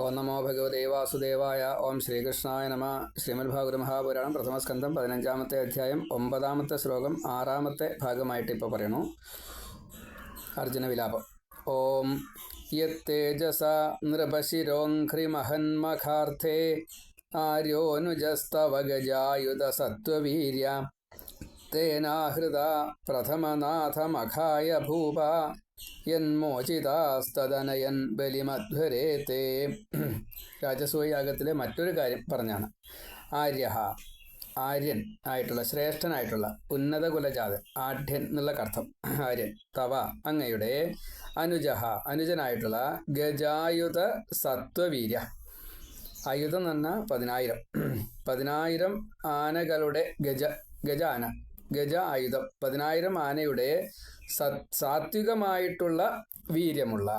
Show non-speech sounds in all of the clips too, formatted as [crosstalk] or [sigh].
ഓം നമോ ഭഗവതേ വാസുദേവായ ഓം ശ്രീകൃഷ്ണായ നമ. ശ്രീമദ്ഭാഗവത മഹാപുരാണം പ്രഥമസ്കന്ധം പതിനഞ്ചാമത്തെ അധ്യായം ഒമ്പതാമത്തെ ശ്ലോകം ആറാമത്തെ ഭാഗമായിട്ട് ഇപ്പോൾ പറയണു. അർജുന വിലാപം. ഓം യത്തേജസ നൃപശിരോഘ്രിമഹന്മഖാർത്ഥേ ആര്യോനുജസ്തവ ഗജായുധ സത്വവീര്യ തേനാഹൃത പ്രഥമനാഥമഖായ ഭൂപ യന്മോചിതാസ്തനയൻ ബലിമധ്വരേ തേ രാജസൂയാഗത്തിലെ മറ്റൊരു കാര്യം പറഞ്ഞാണ്. ആര്യ ആര്യൻ ആയിട്ടുള്ള ശ്രേഷ്ഠനായിട്ടുള്ള ഉന്നത കുലജാതൻ ആഢ്യൻ എന്നുള്ള അർത്ഥം ആര്യൻ തവ അങ്ങയുടെ അനുജഹ അനുജനായിട്ടുള്ള ഗജായുധ സത്വവീര്യ. ആയുധം എന്ന് പറഞ്ഞാൽ പതിനായിരം. പതിനായിരം ആനകളുടെ ഗജ ഗജ ആന ഗജ ആയുധം പതിനായിരം ആനയുടെ സാത്വികമായിട്ടുള്ള വീര്യമുള്ള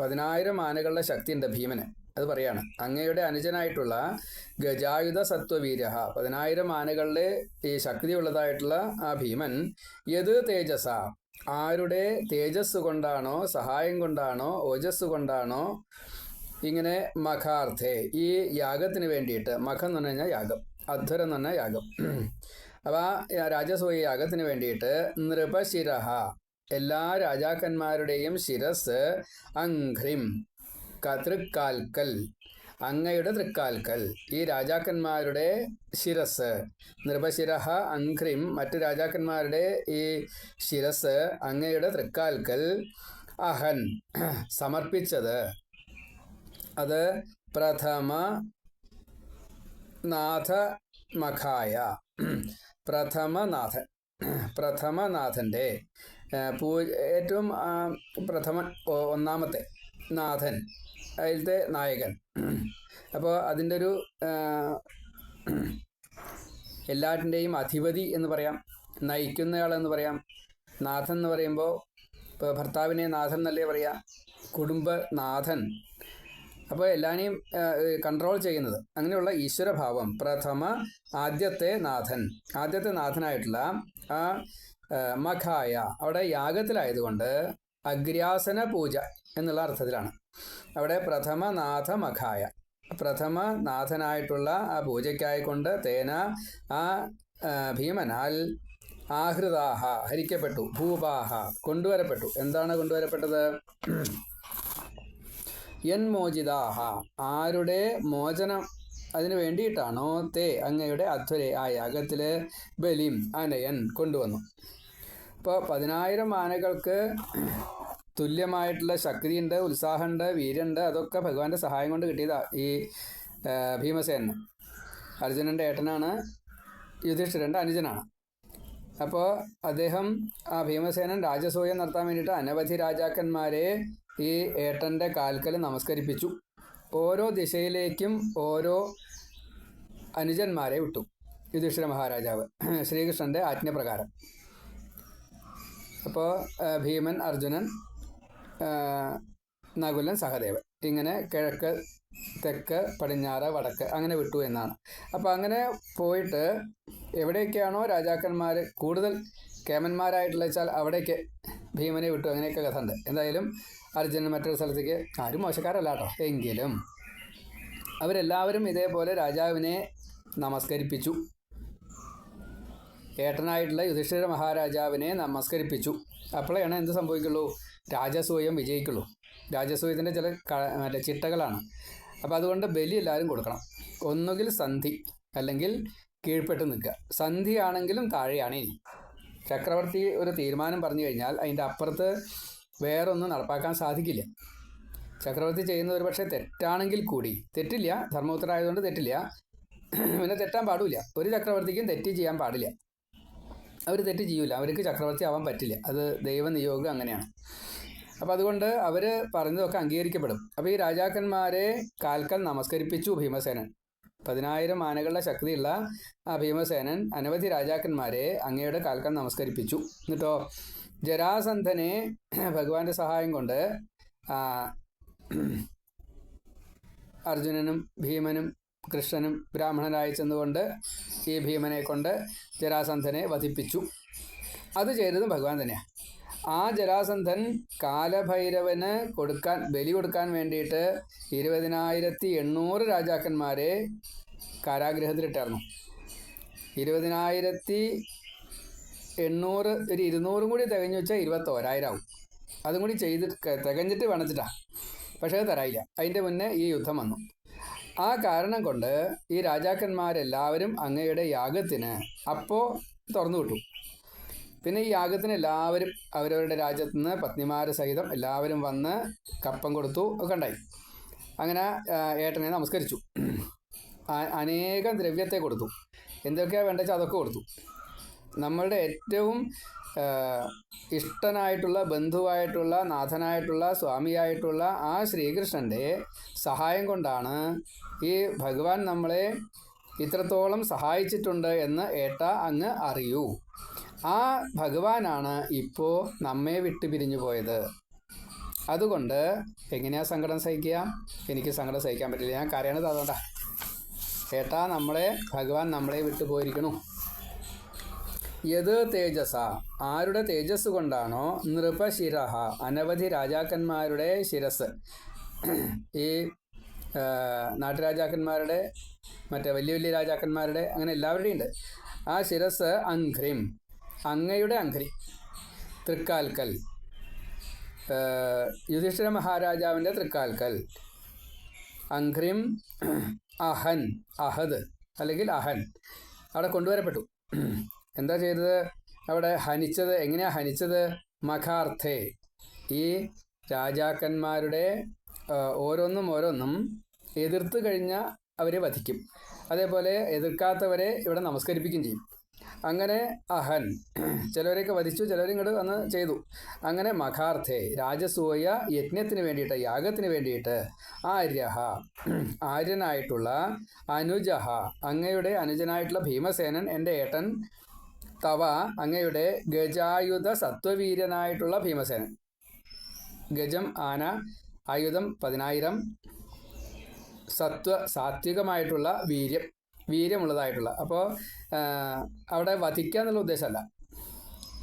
പതിനായിരം ആനകളുടെ ശക്തിയുണ്ട് ഭീമന്. അത് പറയാണ്. അങ്ങയുടെ അനുജനായിട്ടുള്ള ഗജായുധ സത്വവീര്യ പതിനായിരം ആനകളുടെ ഈ ശക്തിയുള്ളതായിട്ടുള്ള ആ ഭീമൻ യത് തേജസ? ആരുടെ തേജസ് കൊണ്ടാണോ സഹായം കൊണ്ടാണോ ഓജസ് കൊണ്ടാണോ ഇങ്ങനെ മഖാർത്ഥേ? ഈ യാഗത്തിന് വേണ്ടിയിട്ട്. മഖം എന്ന് പറഞ്ഞു കഴിഞ്ഞാൽ യാഗം. അധ്വരം എന്ന് പറഞ്ഞാൽ യാഗം. അപ്പോൾ ആ രാജസൂയ യാഗത്തിന് വേണ്ടിയിട്ട് നൃപശിരഹ. എല്ലാ രാജാക്കന്മാരുടെയും ശിരസ് അംഘ്രിം തൃക്കാൽക്കൽ അങ്ങയുടെ തൃക്കാൽക്കൽ. ഈ രാജാക്കന്മാരുടെ ശിരസ് നൃപശിരഹ അംഘ്രിം മറ്റു രാജാക്കന്മാരുടെ ഈ ശിരസ് അങ്ങയുടെ തൃക്കാൽക്കൽ അഹൻ സമർപ്പിച്ചത്. അത് പ്രഥമ നാഥമഖായ പ്രഥമനാഥൻ. പ്രഥമനാഥന്റെ പൂ ഏറ്റവും പ്രഥമൻ ഒന്നാമത്തെ നാഥൻ അതിലത്തെ നായകൻ. അപ്പോൾ അതിന്റെ ഒരു എല്ലാറ്റിന്റെയും അധിപതി എന്ന് പറയാം നയിക്കുന്നയാളെന്ന് പറയാം നാഥൻ എന്ന് പറയുമ്പോൾ ഇപ്പോൾ ഭർത്താവിനെ നാഥൻ എന്നല്ലേ പറയാം കുടുംബനാഥൻ. അപ്പോൾ എല്ലാവരെയും കൺട്രോൾ ചെയ്യുന്നത്. അങ്ങനെയുള്ള ഈശ്വരഭാവം പ്രഥമ ആദ്യത്തെ നാഥൻ. ആദ്യത്തെ നാഥനായിട്ടുള്ള ആ മഖായ. അവിടെ യാഗത്തിലായതുകൊണ്ട് അഗ്രാസന പൂജ എന്നുള്ള അർത്ഥത്തിലാണ്. അവിടെ പ്രഥമ നാഥ മഖായ. പ്രഥമ നാഥനായിട്ടുള്ള ആ പൂജയ്ക്കായിക്കൊണ്ട് തേന ആ ഭീമനാൽ ആഹൃതാഹ ഹരിക്കപ്പെട്ടു ഭൂപാഹ കൊണ്ടുവരപ്പെട്ടു. എന്താണ് കൊണ്ടുവരപ്പെട്ടത്? യന്മോചിതാഹ ആരുടെ മോചനം അതിനു വേണ്ടിയിട്ടാണോ തേ അങ്ങയുടെ അധ്വരെ ആ യാഗത്തിൽ ബലിം അനയൻ കൊണ്ടുവന്നു. ഇപ്പോൾ പതിനായിരം ആനകൾക്ക് തുല്യമായിട്ടുള്ള ശക്തിയുണ്ട് ഉത്സാഹമുണ്ട് വീര്യമുണ്ട്. അതൊക്കെ ഭഗവാന്റെ സഹായം കൊണ്ട് കിട്ടിയതാ ഈ ഭീമസേന അർജുനന്റെ ഏട്ടനാണ് യുധിഷ്ഠിരന്റെ അനുജനാണ്. അപ്പോൾ അദ്ദേഹം ആ ഭീമസേനൻ രാജസൂയം നടത്താൻ വേണ്ടിയിട്ട് അനവധി രാജാക്കന്മാരെ ഈ ഏട്ടന്റെ കാൽക്കൽ നമസ്കരിപ്പിച്ചു. ഓരോ ദിശയിലേക്കും ഓരോ അനുജന്മാരെ വിട്ടു. യുധിഷ്ഠിര മഹാരാജാവ്. [clears throat] ശ്രീകൃഷ്ണന്റെ ആജ്ഞപ്രകാരം. അപ്പോൾ ഭീമൻ അർജുനൻ നകുലൻ സഹദേവൻ. ഇങ്ങനെ കിഴക്ക് തെക്ക് പടിഞ്ഞാറ് വടക്ക് അങ്ങനെ വിട്ടു എന്നാണ്. അപ്പോൾ അങ്ങനെ പോയിട്ട് എവിടെയൊക്കെയാണോ രാജാക്കന്മാർ കൂടുതൽ കേമന്മാരായിട്ടുള്ള വെച്ചാൽ അവിടേക്ക് ഭീമനെ വിട്ടു. അങ്ങനെയൊക്കെ കഥ ഉണ്ട് എന്തായാലും അർജുനൻ മറ്റൊരു സ്ഥലത്തേക്ക് ആരും മോശക്കാരല്ല കേട്ടോ എങ്കിലും അവരെല്ലാവരും ഇതേപോലെ രാജാവിനെ നമസ്കരിപ്പിച്ചു. ഏട്ടനായിട്ടുള്ള യുധിഷ്ഠിര മഹാരാജാവിനെ നമസ്കരിപ്പിച്ചു. അപ്പോഴാണ് എന്ത് സംഭവിക്കുള്ളൂ? രാജസൂയം വിജയിക്കുള്ളൂ. രാജസൂയത്തിന്റെ ചില മറ്റേ ചിട്ടകളാണ്. അപ്പോൾ അതുകൊണ്ട് ബലി എല്ലാവരും കൊടുക്കണം. ഒന്നുകിൽ സന്ധി അല്ലെങ്കിൽ കീഴ്പ്പെട്ട് നിൽക്കുക. സന്ധിയാണെങ്കിലും താഴെയാണ് ഇനി. ചക്രവർത്തി ഒരു തീരുമാനം പറഞ്ഞു കഴിഞ്ഞാൽ അതിന്റെ അപ്പുറത്ത് വേറൊന്നും നടപ്പാക്കാൻ സാധിക്കില്ല. ചക്രവർത്തി ചെയ്യുന്നത് ഒരു പക്ഷേ തെറ്റാണെങ്കിൽ കൂടി. തെറ്റില്ല. ധർമ്മപുത്രായതുകൊണ്ട് തെറ്റില്ല. പിന്നെ തെറ്റാൻ പാടില്ല. ഒരു ചക്രവർത്തിക്കും തെറ്റ് ചെയ്യാൻ പാടില്ല. അവർ തെറ്റ് ചെയ്യൂല. അവർക്ക് ചക്രവർത്തി ആവാൻ പറ്റില്ല. അത് ദൈവനിയോഗം അങ്ങനെയാണ്. അപ്പോൾ അതുകൊണ്ട് അവർ പറഞ്ഞതൊക്കെ അംഗീകരിക്കപ്പെടും. അപ്പോൾ ഈ രാജാക്കന്മാരെ കാൽക്കൽ നമസ്കരിപ്പിച്ചു ഭീമസേനൻ. പതിനായിരം ആനകളുടെ ശക്തിയുള്ള ആ ഭീമസേനൻ അനവധി രാജാക്കന്മാരെ അങ്ങയുടെ കാൽക്കാൻ നമസ്കരിപ്പിച്ചു. എന്നിട്ടോ ജരാസന്ധനെ ഭഗവാന്റെ സഹായം കൊണ്ട് അർജുനനും ഭീമനും കൃഷ്ണനും ബ്രാഹ്മണനായി ചെന്നുകൊണ്ട് ഈ ഭീമനെ കൊണ്ട് ജരാസന്ധനെ വധിപ്പിച്ചു. അത് ചെയ്തതും ഭഗവാൻ തന്നെയാണ് ആ ജരാസന്ധൻ കാലഭൈരവന് കൊടുക്കാൻ ബലി കൊടുക്കാൻ വേണ്ടിയിട്ട് ഇരുപതിനായിരത്തി എണ്ണൂറ് രാജാക്കന്മാരെ കാരാഗ്രഹത്തിലിട്ടായിരുന്നു ഇരുപതിനായിരത്തി എണ്ണൂറ് ഒരു ഇരുന്നൂറും കൂടി തികഞ്ഞു വെച്ചാൽ ഇരുപത്തോരായിരം ആവും അതും കൂടി ചെയ്ത് തികഞ്ഞിട്ട് വേണച്ചിട്ടാണ് പക്ഷേ തരായില്ല. അതിന്റെ മുന്നേ ഈ യുദ്ധം വന്നു. ആ കാരണം കൊണ്ട് ഈ രാജാക്കന്മാരെല്ലാവരും അങ്ങയുടെ യാഗത്തിന് അപ്പോൾ തുറന്നു വിട്ടു. പിന്നെ ഈ യാഗത്തിന് എല്ലാവരും അവരവരുടെ രാജ്യത്തു നിന്ന് പത്നിമാര് സഹിതം എല്ലാവരും വന്ന് കപ്പം കൊടുത്തു ഒക്കെ ഉണ്ടായി അങ്ങനെ ഏട്ടനെ നമസ്കരിച്ചു. അനേകം ദ്രവ്യത്തെ കൊടുത്തു. എന്തൊക്കെയാണ് വേണ്ടത് വെച്ചാൽ അതൊക്കെ കൊടുത്തു. നമ്മളുടെ ഏറ്റവും ഇഷ്ടനായിട്ടുള്ള ബന്ധുവായിട്ടുള്ള നാഥനായിട്ടുള്ള സ്വാമിയായിട്ടുള്ള ആ ശ്രീകൃഷ്ണന്റെ സഹായം കൊണ്ടാണ് ഈ ഭഗവാൻ നമ്മളെ ഇത്രത്തോളം സഹായിച്ചിട്ടുണ്ട് എന്ന് ഏട്ട അങ്ങ് അറിയൂ. ആ ഭഗവാനാണ് ഇപ്പോൾ നമ്മെ വിട്ടു പിരിഞ്ഞു പോയത്. അതുകൊണ്ട് എങ്ങനെയാ സങ്കടം സഹിക്കുക? എനിക്ക് സങ്കടം സഹിക്കാൻ പറ്റില്ല. ഞാൻ കരയണത് അതുകൊണ്ട ഏട്ടാ നമ്മളെ ഭഗവാൻ നമ്മളെ വിട്ടു പോയിരിക്കണു. യത് തേജസ. ആരുടെ തേജസ് കൊണ്ടാണോ? നൃപശിര അനവധി രാജാക്കന്മാരുടെ ശിരസ്. ഈ നാട്ടുരാജാക്കന്മാരുടെ മറ്റേ വലിയ വലിയ രാജാക്കന്മാരുടെ അങ്ങനെ എല്ലാവരുടെയും ഉണ്ട്. ആ ശിരസ് അഘ്രിം. അങ്ങയുടെ അങ്കരി തൃക്കാൽക്കൽ. യുധിഷ്ഠിര മഹാരാജാവിന്റെ തൃക്കാൽക്കൽ. അങ്ക്രിം അഹൻ അഹദ് അല്ലെങ്കിൽ അഹൻ. അവിടെ കൊണ്ടുവരപ്പെട്ടു. എന്താ ചെയ്തത്? അവിടെ ഹനിച്ചത് എങ്ങനെയാണ് ഹനിച്ചത്? മഖാർത്ഥേ. ഈ രാജാക്കന്മാരുടെ ഓരോന്നും ഓരോന്നും എതിർത്ത് കഴിഞ്ഞാൽ അവരെ വധിക്കും. അതേപോലെ എതിർക്കാത്തവരെ ഇവിടെ നമസ്കരിപ്പിക്കുകയും ചെയ്യും. അങ്ങനെ അഹൻ. ചിലവരെയൊക്കെ വധിച്ചു ചിലവരിങ്ങോട്ട് വന്ന് ചെയ്തു. അങ്ങനെ മഖാർത്ഥേ രാജസൂയ യജ്ഞത്തിന് വേണ്ടിയിട്ട് യാഗത്തിന് വേണ്ടിയിട്ട് ആര്യഹ ആര്യനായിട്ടുള്ള അനുജഹ അങ്ങയുടെ അനുജനായിട്ടുള്ള ഭീമസേനൻ എന്റെ ഏട്ടൻ തവ അങ്ങയുടെ ഗജായുധ സത്വവീര്യനായിട്ടുള്ള ഭീമസേനൻ. ഗജം ആന ആയുധം പതിനായിരം സത്വ സാത്വികമായിട്ടുള്ള വീര്യം. വീര്യമുള്ളതായിട്ടുള്ള. അപ്പോൾ അവിടെ വധിക്കുക എന്നുള്ള ഉദ്ദേശമല്ല.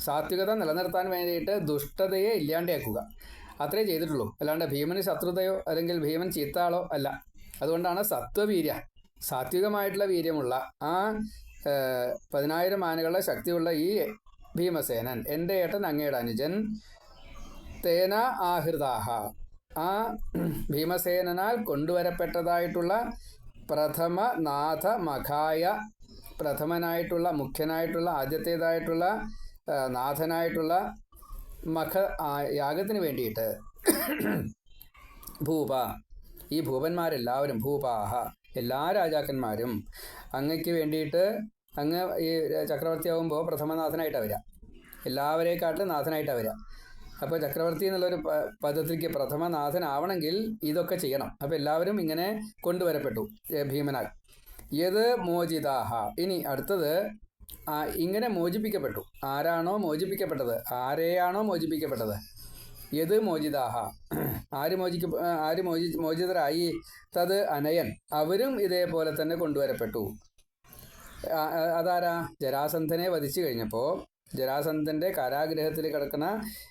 സാത്വികത നിലനിർത്താൻ വേണ്ടിയിട്ട് ദുഷ്ടതയെ ഇല്ലാണ്ടാക്കുക. അത്രേ ചെയ്തിട്ടുള്ളൂ. അല്ലാണ്ട് ഭീമന് ശത്രുതയോ അല്ലെങ്കിൽ ഭീമൻ ചീത്താളോ അല്ല. അതുകൊണ്ടാണ് സത്വവീര്യ സാത്വികമായിട്ടുള്ള വീര്യമുള്ള ആ പതിനായിരം ആനകളുടെ ശക്തിയുള്ള ഈ ഭീമസേനൻ എന്റെ ഏട്ടൻ അങ്ങയുടെ അനുജൻ തേന ആഹൃതാഹ ആ ഭീമസേനാൽ കൊണ്ടുവരപ്പെട്ടതായിട്ടുള്ള പ്രഥമ നാഥ മഖായ പ്രഥമനായിട്ടുള്ള മുഖ്യനായിട്ടുള്ള ആദ്യത്തേതായിട്ടുള്ള നാഥനായിട്ടുള്ള മഖ യാഗത്തിന് വേണ്ടിയിട്ട് ഭൂപ ഈ ഭൂപന്മാരെല്ലാവരും ഭൂപാഹ എല്ലാ രാജാക്കന്മാരും അങ്ങയ്ക്ക് വേണ്ടിയിട്ട് അങ്ങ് ഈ ചക്രവർത്തിയാവുമ്പോൾ പ്രഥമനാഥനായിട്ടാണ് വരിക എല്ലാവരെക്കാട്ടിലും നാഥനായിട്ടാണ് വരിക അപ്പോൾ ചക്രവർത്തി എന്നുള്ളൊരു പദ്ധതിക്ക് പ്രഥമനാഥനാവണമെങ്കിൽ ഇതൊക്കെ ചെയ്യണം. അപ്പോൾ എല്ലാവരും ഇങ്ങനെ കൊണ്ടുവരപ്പെട്ടു ഭീമനാൽ. യത് മോചിതാഹ. ഇനി അടുത്തത് ഇങ്ങനെ മോചിപ്പിക്കപ്പെട്ടു. ആരാണോ മോചിപ്പിക്കപ്പെട്ടത്? ആരെയാണോ മോചിപ്പിക്കപ്പെട്ടത്? യത് മോചിതാഹ. ആര് മോചിക്ക ആര് മോചി മോചിതരായി? തത് അനയൻ. അവരും ഇതേപോലെ തന്നെ കൊണ്ടുവരപ്പെട്ടു. അതാരാ? ജരാസന്ധനെ വധിച്ചു കഴിഞ്ഞപ്പോൾ ജരാസന്ധന്റെ കാരാഗ്രഹത്തിൽ കിടക്കുന്ന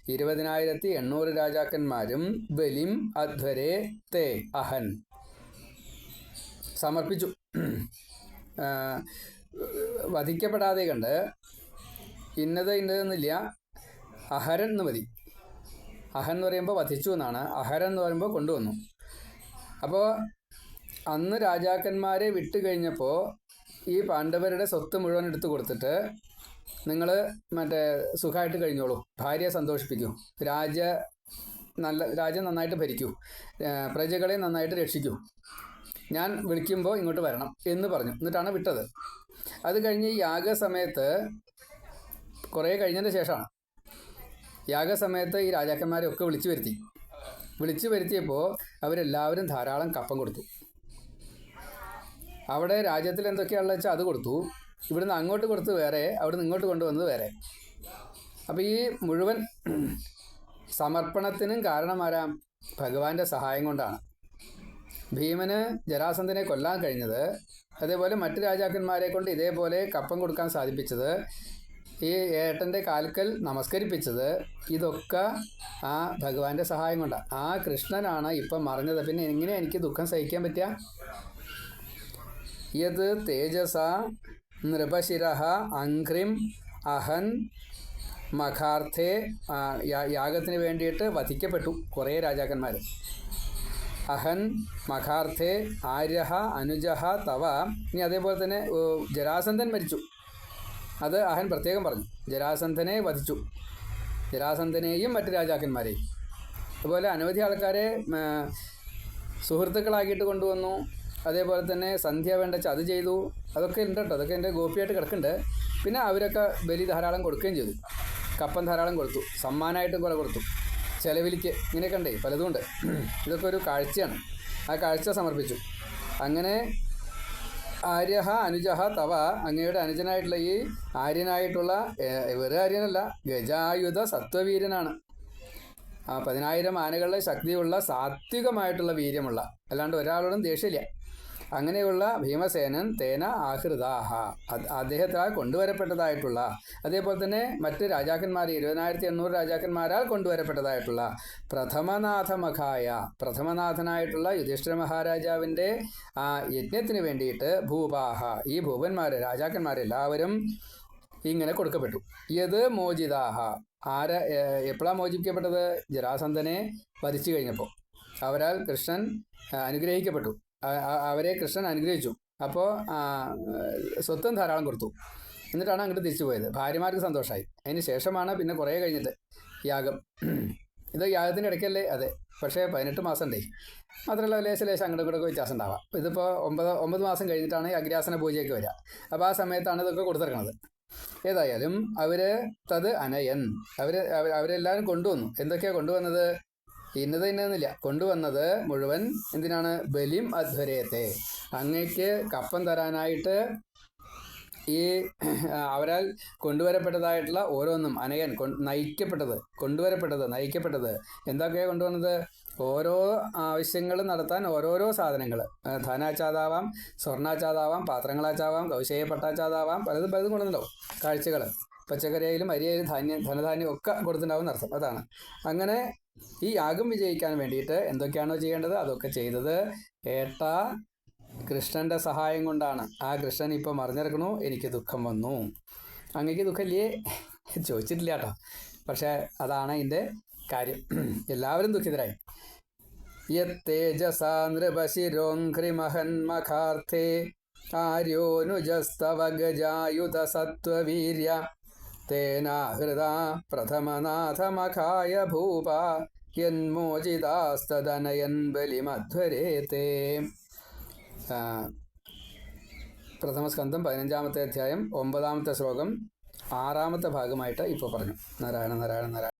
ഇരുപതിനായിരത്തി എണ്ണൂറ് രാജാക്കന്മാരും ബലിം അധ്വരെ തേ അഹൻ സമർപ്പിച്ചു. വധിക്കപ്പെടാതെ കണ്ട് ഇന്നത് ഇന്നതെന്നില്ല അഹരൻ എന്ന് മതി അഹൻ എന്ന് പറയുമ്പോൾ വധിച്ചു എന്നാണ്. അഹരൻ എന്ന് പറയുമ്പോൾ കൊണ്ടുവന്നു. അപ്പോൾ അന്ന് രാജാക്കന്മാരെ വിട്ടു കഴിഞ്ഞപ്പോൾ ഈ പാണ്ഡവരുടെ സ്വത്ത് മുഴുവൻ എടുത്തു കൊടുത്തിട്ട് നിങ്ങൾ മറ്റേ സുഖമായിട്ട് കഴിഞ്ഞോളൂ. ഭാര്യയെ സന്തോഷിപ്പിക്കൂ. രാജ നല്ല രാജ്യം നന്നായിട്ട് ഭരിക്കൂ. പ്രജകളെ നന്നായിട്ട് രക്ഷിക്കൂ. ഞാൻ വിളിക്കുമ്പോൾ ഇങ്ങോട്ട് വരണം എന്ന് പറഞ്ഞു. എന്നിട്ടാണ് വിട്ടത്. അത് കഴിഞ്ഞ് യാഗസമയത്ത് കുറേ കഴിഞ്ഞതിന് ശേഷമാണ്. യാഗ യാഗസമയത്ത് ഈ രാജാക്കന്മാരെ ഒക്കെ വിളിച്ചു വരുത്തി. വിളിച്ചു വരുത്തിയപ്പോൾ അവരെല്ലാവരും ധാരാളം കപ്പം കൊടുത്തു. അവിടെ രാജ്യത്തിൽ എന്തൊക്കെയാണെന്ന് വെച്ചാൽ അത് കൊടുത്തു. ഇവിടുന്ന് അങ്ങോട്ട് കൊടുത്ത് വേറെ അവിടുന്ന് ഇങ്ങോട്ട് കൊണ്ടുവന്നത് വേറെ. അപ്പോൾ ഈ മുഴുവൻ സമർപ്പണത്തിനും കാരണമാരാം ഭഗവാന്റെ സഹായം കൊണ്ടാണ്. ഭീമന് ജരാസന്ധനെ കൊല്ലാൻ കഴിഞ്ഞത് അതേപോലെ മറ്റു രാജാക്കന്മാരെ കൊണ്ട് ഇതേപോലെ കപ്പം കൊടുക്കാൻ സാധിപ്പിച്ചത് ഈ ഏട്ടന്റെ കാൽക്കൽ നമസ്കരിപ്പിച്ചത് ഇതൊക്കെ ആ ഭഗവാന്റെ സഹായം കൊണ്ടാണ് ആ കൃഷ്ണനാണ് ഇപ്പം മറിഞ്ഞത്. പിന്നെ എങ്ങനെ എനിക്ക് ദുഃഖം സഹിക്കാൻ പറ്റുക യത് തേജസ നൃപശിര അഘ്രിം അഹൻ മഖാർത്ഥെ യാഗത്തിന് വേണ്ടിയിട്ട് വധിക്കപ്പെട്ടു കുറേ രാജാക്കന്മാർ. അഹൻ മഖാർത്ഥെ ആര്യഹ അനുജഹ തവ ഇനി അതേപോലെ തന്നെ ജരാസന്ധൻ മരിച്ചു. അത് അഹൻ പ്രത്യേകം പറഞ്ഞു. ജരാസന്ധനെ വധിച്ചു. ജരാസന്ധനെയും മറ്റു രാജാക്കന്മാരെയും. അതുപോലെ അനവധി ആൾക്കാരെ സുഹൃത്തുക്കളാക്കിയിട്ട് കൊണ്ടുവന്നു. അതേപോലെ തന്നെ സന്ധ്യ വേണ്ട അത് ചെയ്തു. അതൊക്കെ ഉണ്ട് കേട്ടോ അതൊക്കെ എന്റെ ഗോപിയായിട്ട് കിടക്കുന്നുണ്ട്. പിന്നെ അവരൊക്കെ ബലി ധാരാളം കൊടുക്കുകയും ചെയ്തു. കപ്പം ധാരാളം കൊടുത്തു. സമ്മാനമായിട്ടും കുറെ കൊടുത്തു. ചെലവിലിക്ക് ഇങ്ങനെയൊക്കെ ഉണ്ടേ പലതും ഉണ്ട്. ഇതൊക്കെ ഒരു കാഴ്ചയാണ്. ആ കാഴ്ച സമർപ്പിച്ചു. അങ്ങനെ ആര്യഹ അനുജഹ തവ അങ്ങയുടെ അനുജനായിട്ടുള്ള ഈ ആര്യനായിട്ടുള്ള വെറും ആര്യനല്ല ഗജായുധ സത്വവീരനാണ്. ആ പതിനായിരം ആനകളുടെ ശക്തിയുള്ള സാത്വികമായിട്ടുള്ള വീര്യമുള്ള അല്ലാണ്ട് ഒരാളോടും ദേഷ്യമില്ല. അങ്ങനെയുള്ള ഭീമസേനൻ തേന ആഹൃതാഹ. അദ്ദേഹത്താൽ കൊണ്ടുവരപ്പെട്ടതായിട്ടുള്ള അതേപോലെ തന്നെ മറ്റ് രാജാക്കന്മാർ ഇരുപതിനായിരത്തി എണ്ണൂറ് രാജാക്കന്മാരാൽ കൊണ്ടുവരപ്പെട്ടതായിട്ടുള്ള പ്രഥമനാഥമഖായ പ്രഥമനാഥനായിട്ടുള്ള യുധിഷ്ഠിര മഹാരാജാവിന്റെ ആ യജ്ഞത്തിന് വേണ്ടിയിട്ട് ഭൂപാഹ. ഈ ഭൂപന്മാർ രാജാക്കന്മാരെല്ലാവരും ഇങ്ങനെ കൊടുക്കപ്പെട്ടു. യത് മോചിതാഹ. ആര എപ്പോഴാണ് മോചിപ്പിക്കപ്പെട്ടത്? ജരാസന്ധനെ വധിച്ചു കഴിഞ്ഞപ്പോൾ. അവരാൽ കൃഷ്ണൻ അനുഗ്രഹിക്കപ്പെട്ടു. അവരെ കൃഷ്ണൻ അനുഗ്രഹിച്ചു. അപ്പോൾ സ്വത്തും ധാരാളം കൊടുത്തു. എന്നിട്ടാണ് അങ്ങോട്ട് തിരിച്ചു പോയത്. ഭാര്യമാർക്ക് സന്തോഷമായി അതിന് ശേഷമാണ് പിന്നെ കുറേ കഴിഞ്ഞിട്ട് യാഗം. ഇത് യാഗത്തിന്റെ ഇടയ്ക്കല്ലേ? അതെ. പക്ഷേ പതിനെട്ട് മാസം ഉണ്ടേ മാത്രമല്ല ലേശ ലേശം അങ്ങോട്ടും ഇങ്ങോട്ടൊക്കെ വ്യത്യാസം ഉണ്ടാവാം. ഇതിപ്പോൾ ഒമ്പത് ഒമ്പത് മാസം കഴിഞ്ഞിട്ടാണ് അഗ്രാസന പൂജയൊക്കെ വരിക. അപ്പോൾ ആ സമയത്താണ് ഇതൊക്കെ കൊടുത്തിറങ്ങുന്നത്. ഏതായാലും അവർ തത് അനയൻ. അവർ അവരെല്ലാവരും കൊണ്ടുവന്നു. എന്തൊക്കെയാണ് കൊണ്ടുവന്നത്? ഇന്നത് ഇന്നതെന്നില്ല കൊണ്ടുവന്നത് മുഴുവൻ എന്തിനാണ്? ബലിം അധ്വരയത്തെ. അങ്ങയ്ക്ക് കപ്പം തരാനായിട്ട് ഈ അവരാൽ കൊണ്ടുവരപ്പെട്ടതായിട്ടുള്ള ഓരോന്നും അനയൻ നയിക്കപ്പെട്ടത് കൊണ്ടുവരപ്പെട്ടത് നയിക്കപ്പെട്ടത്. എന്തൊക്കെയാണ് കൊണ്ടുവന്നത്? ഓരോ ആവശ്യങ്ങളും നടത്താൻ ഓരോരോ സാധനങ്ങൾ. ധനാച്ചാതാവാം സ്വർണാച്ചാതാവാം പാത്രങ്ങളാച്ചാവാം കൗശേയപ്പട്ടാച്ചാതാവാം പലതും പലതും കൊണ്ടുവന്നുണ്ടാവും കാഴ്ചകൾ. പച്ചക്കറിയായാലും അരിയായാലും ധാന്യം ധനധാന്യം ഒക്കെ കൊടുത്തിട്ടുണ്ടാവും അർത്ഥം അതാണ്. അങ്ങനെ ഈ യാഗം വിജയിക്കാൻ വേണ്ടിയിട്ട് എന്തൊക്കെയാണോ ചെയ്യേണ്ടത്? അതൊക്കെ ചെയ്തത് ഏട്ട കൃഷ്ണന്റെ സഹായം കൊണ്ടാണ്. ആ കൃഷ്ണൻ ഇപ്പോൾ മറിഞ്ഞിറക്കണു. എനിക്ക് ദുഃഖം വന്നു. അങ്ങക്ക് ദുഃഖമില്ലേ? ചോദിച്ചിട്ടില്ല കേട്ടോ. പക്ഷേ അതാണ് അതിന്റെ കാര്യം. എല്ലാവരും ദുഃഖിതരായി. യത്തേജസാ ആര്യോനുജസ്തവ ഗജായുധ സത്വവീര്യ. തേനാഹൃതാ പ്രഥമനാഥമഖായ ഭൂപ യന്മോചിതാസ്തനയൻ ബലിമധ്വരേതേ ആ, പ്രഥമസ്കന്ധം പതിനഞ്ചാമത്തെ അധ്യായം ഒമ്പതാമത്തെ ശ്ലോകം ആറാമത്തെ ഭാഗമായിട്ട് ഇപ്പോൾ പറഞ്ഞു. നാരായണ നാരായണ നാരായണ.